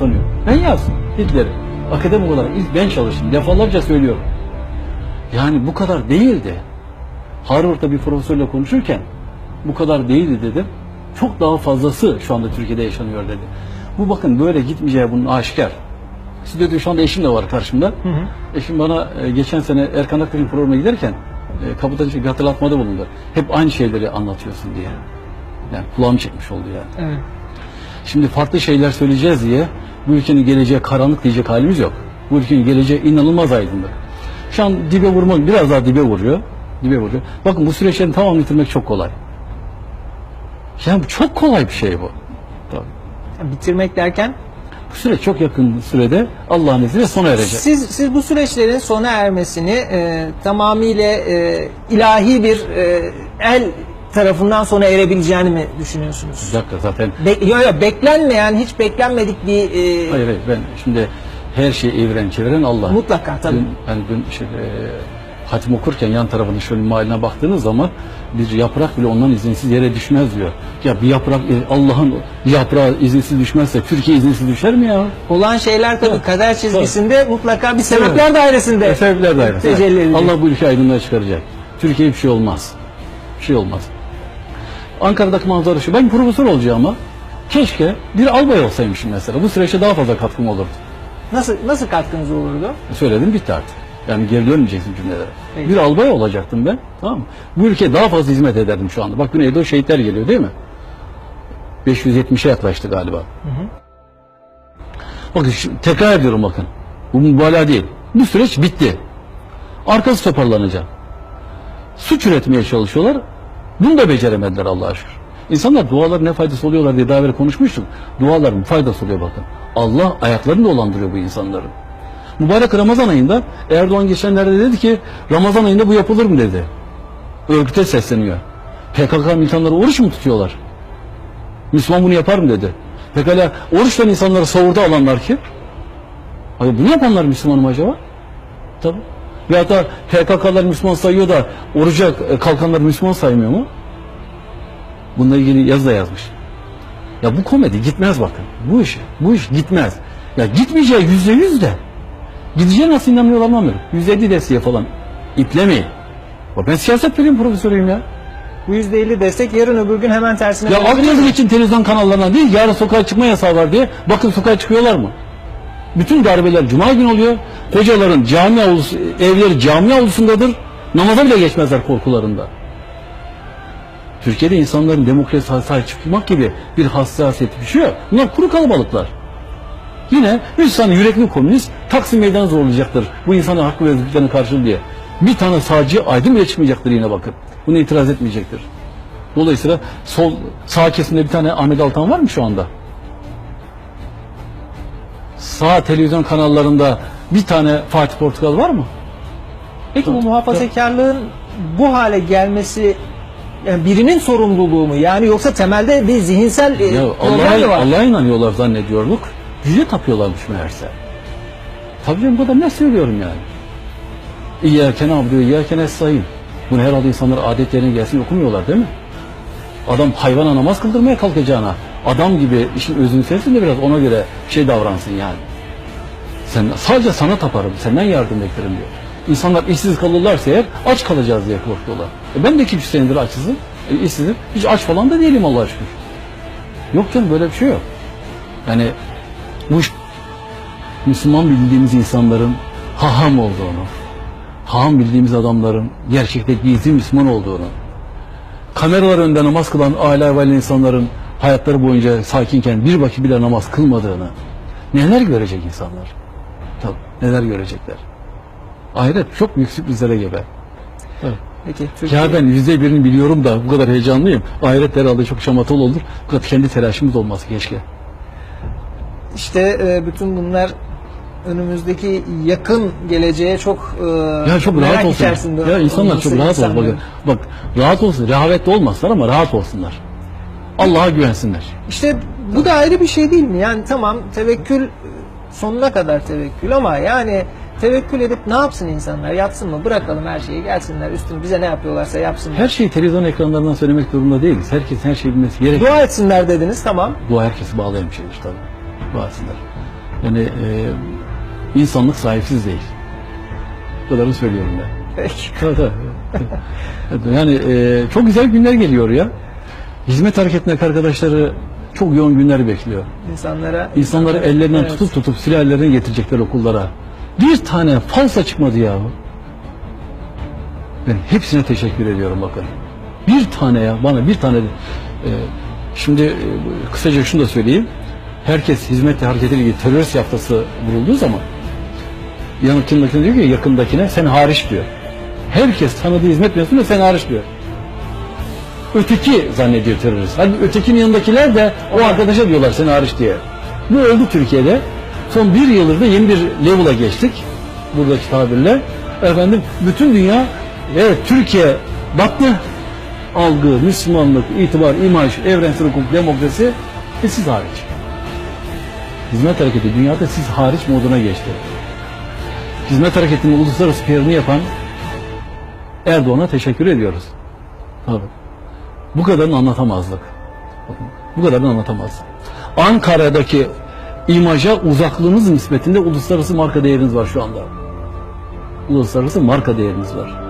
utanıyor. Ben yazdım Hitler'i. Akademik olarak ilk ben çalıştım. Defalarca söylüyorum. Yani bu kadar değildi. Harvard'da bir profesörle konuşurken bu kadar değildi dedim. Çok daha fazlası şu anda Türkiye'de yaşanıyor dedi. Bu bakın böyle gitmeyeceği bunun aşikar. Siz dedi şu anda eşim de var karşımda. Eşim bana e, geçen sene Erkan Aktaş'ın programına giderken e, kapıda bir hatırlatmada bulundu. Hep aynı şeyleri anlatıyorsun diye. Yani kulağım çekmiş oldu yani. Evet. Şimdi farklı şeyler söyleyeceğiz diye bu ülkenin geleceği karanlık diyecek halimiz yok. Bu ülkenin geleceği inanılmaz aydınlık. Şu an dibe vurmak biraz daha dibe vuruyor. Dibe vuruyor. Bakın bu süreçlerin tamamını bitirmek çok kolay. Yani çok kolay bir şey bu. Tabii. Bitirmek derken Bu süreç çok yakın sürede Allah'ın izniyle sona erecek. siz siz bu süreçlerin sona ermesini e, tamamıyla e, ilahi bir e, el tarafından sona erebileceğini mi düşünüyorsunuz? Bir dakika zaten Be- yo, yo, beklenmeyen, hiç beklenmedik bir e, hayır hayır ben şimdi her şeyi evren çeviren Allah. mutlaka tabii. Dün, hani dün şey, e, hatim okurken yan tarafının şöyle mahaline baktığınız zaman bir yaprak bile ondan izinsiz yere düşmez diyor. Ya bir yaprak e, Allah'ın yaprağı izinsiz düşmezse Türkiye izinsiz düşer mi ya? Olan şeyler tabii kader çizgisinde mutlaka bir sebepler dairesinde Sebepler dairesi. tecelli edecek. Allah bu ülke aydınlığa çıkaracak. Türkiye'ye bir şey olmaz. Bir şey olmaz. Ankara'daki manzara şu. Ben profesör olacağım ama keşke bir albay olsaymışım mesela. Bu süreçte daha fazla katkım olurdu. Nasıl nasıl katkınız olurdu? Söyledim bitti artık. Yani geri dönmeyeceksin cümlelere. Peki. Bir albay olacaktım ben. Tamam mı? Bu ülkeye daha fazla hizmet ederdim şu anda. Bak Güneydoğu şehitler geliyor değil mi? 570'e yaklaştı galiba. Bakın şu- tekrar ediyorum bakın. Bu mübalağa değil. Bu süreç bitti. Arkası toparlanacak. Suç üretmeye çalışıyorlar. Bunu da beceremediler Allah'a şükür. İnsanlar duaların ne faydası oluyorlar diye daha evvel konuşmuştuk. Duaların faydası oluyor bakın. Allah ayaklarını dolandırıyor bu insanların. Mübarek Ramazan ayında Erdoğan geçenlerde dedi ki Ramazan ayında bu yapılır mı dedi. Örgüte sesleniyor. PKK militanları oruç mu tutuyorlar? Müslüman bunu yapar mı dedi. Pekala oruçtan insanları savurda alanlar kim? Hayır, bunu yapanlar Müslüman mı acaba? Tabii. Veyahut da PKK'lar Müslüman sayıyor da oruca e, kalkanlar Müslüman saymıyor mu? Bununla ilgili yazı da yazmış. Ya bu komedi gitmez bakın. Bu iş, bu iş gitmez. Ya gitmeyeceği yüzde yüz de. Gideceği nasıl inanmıyorlar anlamıyorum. Yüzde elli desteği falan. İplemeyin. Bak Ben siyaset bilim profesörüyüm ya. Bu %50 destek yarın öbür gün hemen tersine Ya altyazı için televizyon kanallarına değil, yarın sokağa çıkma yasağı var diye, bakın sokağa çıkıyorlar mı? Bütün darbeler cuma günü oluyor. Hocaların cami avlusu, evleri cami avlusundadır. Namaza bile geçmezler korkularında. Türkiye'de insanların demokrasiye sahip çıkmak gibi bir hassasiyeti bir şey yok. Bunlar kuru kalabalıklar. Yine 3 tane yürekli komünist Taksim meydanı zorlayacaktır. Bu insanın hakkı ve özgürlüklerine karşı diye. Bir tane sağcı aydın bile çıkmayacaktır yine bakın. Buna itiraz etmeyecektir. Dolayısıyla sol sağ kesimde bir tane Ahmet Altan var mı şu anda? Sağ televizyon kanallarında bir tane Fatih Portakal var mı? Peki bu muhafazakarlığın bu hale gelmesi yani birinin sorumluluğu mu? Yani yoksa temelde bir zihinsel e, Ya problem mi Allah'a var? Allah'a inanıyorlar zannediyorduk. Yüce tapıyorlarmış meğerse. Tabii canım bu da ne söylüyorum yani. İyyâken abdü, iyyâken es-sayın. Bunu herhalde insanlar adet yerine gelsin okumuyorlar değil mi? Adam hayvana namaz kıldırmaya kalkacağına adam gibi işin özünü sevsin de biraz ona göre şey davransın yani. Sen, sadece sana taparım, senden yardım beklerim diyor. İnsanlar işsiz kalırlarsa eğer aç kalacağız diye korkuyorlar. E ben de 2 senedir açsızım, e, işsizim. Hiç aç falan da değilim Allah'a şükür. Yok canım böyle bir şey yok. Yani bu Müslüman bildiğimiz insanların haham olduğunu, haham bildiğimiz adamların gerçekte gizli Müslüman olduğunu, kameralar önünde namaz kılan aile ve insanların hayatları boyunca sakinken bir vakit bile namaz kılmadığını neler görecek insanlar? Tabii, neler görecekler? Ahiret çok büyük sürprizlere gebe. Evet. Peki Türkiye, Ya ben yüzde birini biliyorum da bu kadar heyecanlıyım. Ahiret herhalde çok şamatalı olur. Bu kadar kendi telaşımız olması keşke. işte e, bütün bunlar önümüzdeki yakın geleceğe çok e, Ya çok rahat olsun. içerisinde Ya insanlar çok rahat olsun. Bakın, bak rahat olsun. Rehavetli olmasınlar ama rahat olsunlar. Allah'a güvensinler. İşte bu da ayrı bir şey değil mi? Yani tamam tevekkül sonuna kadar tevekkül ama yani tevekkül edip ne yapsın insanlar? Yatsın mı? Bırakalım her şeyi gelsinler üstüne bize ne yapıyorlarsa yapsınlar. Her şeyi televizyon ekranlarından söylemek durumunda değiliz. Herkes her şeyi bilmesi gerekiyor. Dua etsinler dediniz tamam. Dua herkesi bağlayan bir şeydir tabii. Dua etsinler. Yani e, insanlık sahipsiz değil. Bu kadarını söylüyorum ben. Peki. Tabii, tabii. Yani e, çok güzel günler geliyor ya. Hizmet hareketindeki arkadaşları çok yoğun günler bekliyor. İnsanlara İnsanları ellerinden Evet. tutup tutup silahlarını getirecekler okullara. Bir tane falsa çıkmadı ya. Ben hepsine teşekkür ediyorum bakın. Bir tane ya bana bir tane. e, şimdi e, kısaca şunu da söyleyeyim. Herkes hizmetle hareketiyle ilgili terörist yaftası vurulduğu zaman yanındakine diyor ki yakındakine sen hariç diyor. Herkes tanıdığı hizmet mensubuna sen hariç diyor. Öteki zannediyor terörist. Hadi ötekinin yanındakiler de o arkadaşa diyorlar sen hariç diye. Bu oldu Türkiye'de. Son bir yıldır da yeni bir level'a geçtik. Buradaki tabirle. Efendim bütün dünya evet Türkiye battı. Algı, Müslümanlık, itibar, imaj, evrensel hukuk, demokrasi ve siz hariç. Hizmet hareketi dünyada siz hariç moduna geçti. Hizmet hareketinin uluslararası PR'ını yapan Erdoğan'a teşekkür ediyoruz. Tabii. Bu kadarını anlatamazdık. Bu kadarını anlatamazdık. Ankara'daki imaja uzaklığınız nispetinde uluslararası marka değeriniz var şu anda. Uluslararası marka değeriniz var.